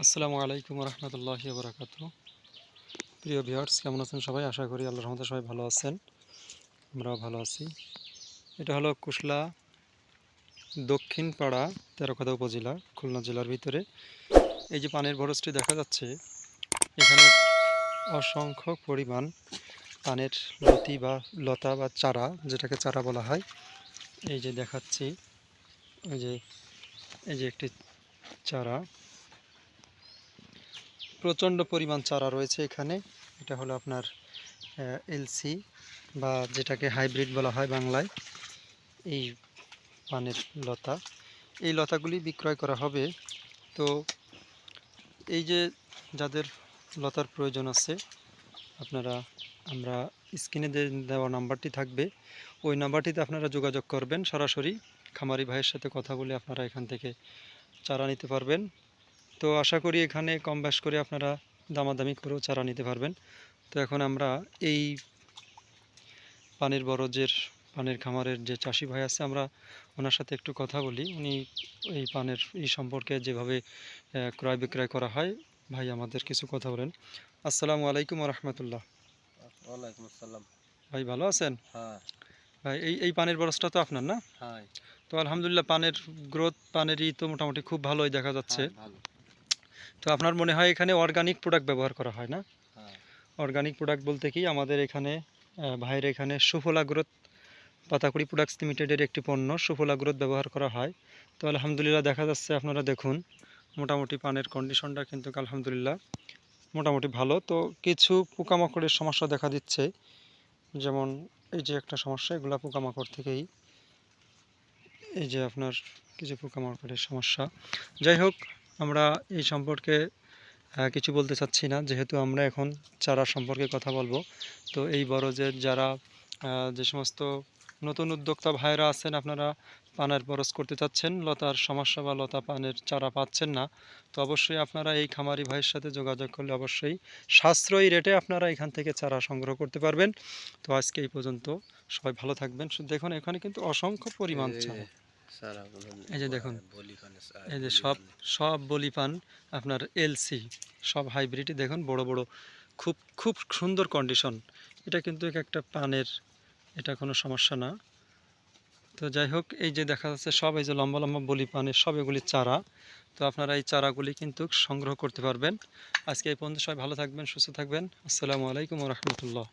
আসসালামু আলাইকুম রহমতুল্লাহি বরাকাত প্রিয় ভিউয়ার্স, কেমন আছেন সবাই? আশা করি আল্লাহর রহমতে সবাই ভালো আছেন। আমরাও ভালো আছি। এটা হলো কুশলা দক্ষিণ পাড়া তেরোখাদা উপজেলা, খুলনা জেলার ভিতরে। এই যে পানির বরজটি দেখা যাচ্ছে, এখানে অসংখ্য পরিমাণ পানের লতি বা লতা বা চারা, যেটাকে চারা বলা হয়। এই যে দেখাচ্ছি এই যে এই যে একটি চারা। প্রচণ্ড পরিমাণ চারা রয়েছে এখানে। এটা হলো আপনার এলসি বা যেটাকে হাইব্রিড বলা হয় বাংলায়। এই পানের লতা। এই লতাগুলি বিক্রয় করা হবে। তো এই যে যাদের লতার প্রয়োজন আছে, আপনারা, আমরা স্ক্রিনে দেওয়া নাম্বারটি থাকবে। ওই নাম্বারটিতে আপনারা যোগাযোগ করবেন। সরাসরি খামারি ভাইয়ের সাথে কথা বলে আপনারা এখান থেকে চারা নিতে পারবেন। তো আশা করি এখানে কম বেশ করে আপনারা দামাদামি করেও চারা নিতে পারবেন। তো এখন আমরা এই পানির বরজের পানের খামারের যে চাষি ভাই আছে আমরা ওনার সাথে একটু কথা বলি। উনি এই পানের এই সম্পর্কে যেভাবে ক্রয় বিক্রয় করা হয় ভাই আমাদের কিছু কথা বলেন। আসসালামু আলাইকুম রহমতুল্লাহ ওয়ালাইকুম আসসালাম। ভাই ভালো আছেন? হ্যাঁ। ভাই এই এই পানের বরজটা তো আপনার না? হ্যাঁ। তো আলহামদুলিল্লাহ পানের গ্রোথ পানেরই তো মোটামুটি খুব ভালোই দেখা যাচ্ছে। হ্যাঁ, ভালো। তো আপনার মনে হয় এখানে অর্গানিক প্রোডাক্ট ব্যবহার করা হয় না? হ্যাঁ। অর্গানিক প্রোডাক্ট বলতে কি আমাদের এখানে ভাইয়ের এখানে সুফলা গ্রোথ পাতাকুড়ি প্রোডাক্টস লিমিটেডের একটি পণ্য সুফলা গ্রোথ ব্যবহার করা হয়। তো আলহামদুলিল্লাহ দেখা যাচ্ছে আপনারা দেখুন মোটামুটি পানের কন্ডিশনটা কিন্তু আলহামদুলিল্লাহ মোটামুটি ভালো। তো কিছু পোকামাকড়ের সমস্যা দেখা দিচ্ছে যেমন এই যে একটা সমস্যা এগুলা পোকামাকড় থেকেই এই যে আপনার কিছু পোকামাকড়ের সমস্যা। যাই হোক আমরা এই সম্পর্কে কিছু বলতে চাচ্ছি না যেহেতু আমরা এখন চারা সম্পর্কে কথা বলব। তো এই বরজের যারা যে সমস্ত নতুন উদ্যোক্তা ভাইরা আছেন আপনারা পানের বরজ করতে চাচ্ছেন লতার সমস্যা বা লতা পানের চারা পাচ্ছেন না তো অবশ্যই আপনারা এই খামারি ভাইয়ের সাথে যোগাযোগ করলে অবশ্যই সাশ্রয়ী রেটে আপনারা এখান থেকে চারা সংগ্রহ করতে পারবেন। তো আজকে এই পর্যন্ত সবাই ভালো থাকবেন। দেখুন এখানে কিন্তু অসংখ্য পরিমাণ চারা। এই যে দেখুন, এই যে সব সব বলি পান আপনার এলসি সব হাইব্রিডই দেখুন বড় বড় খুব খুব সুন্দর কন্ডিশন এটা কিন্তু এক একটা পানের এটা কোনো সমস্যা না। তো যাই হোক এই যে দেখা যাচ্ছে সব এই যে লম্বা লম্বা বলি পানের সব এগুলি চারা। তো আপনারা এই চারাগুলি কিন্তু সংগ্রহ করতে পারবেন। আজকে এই পর্যন্ত সবাই ভালো থাকবেন সুস্থ থাকবেন। আসসালামু আলাইকুম রহমতুল্লাহ।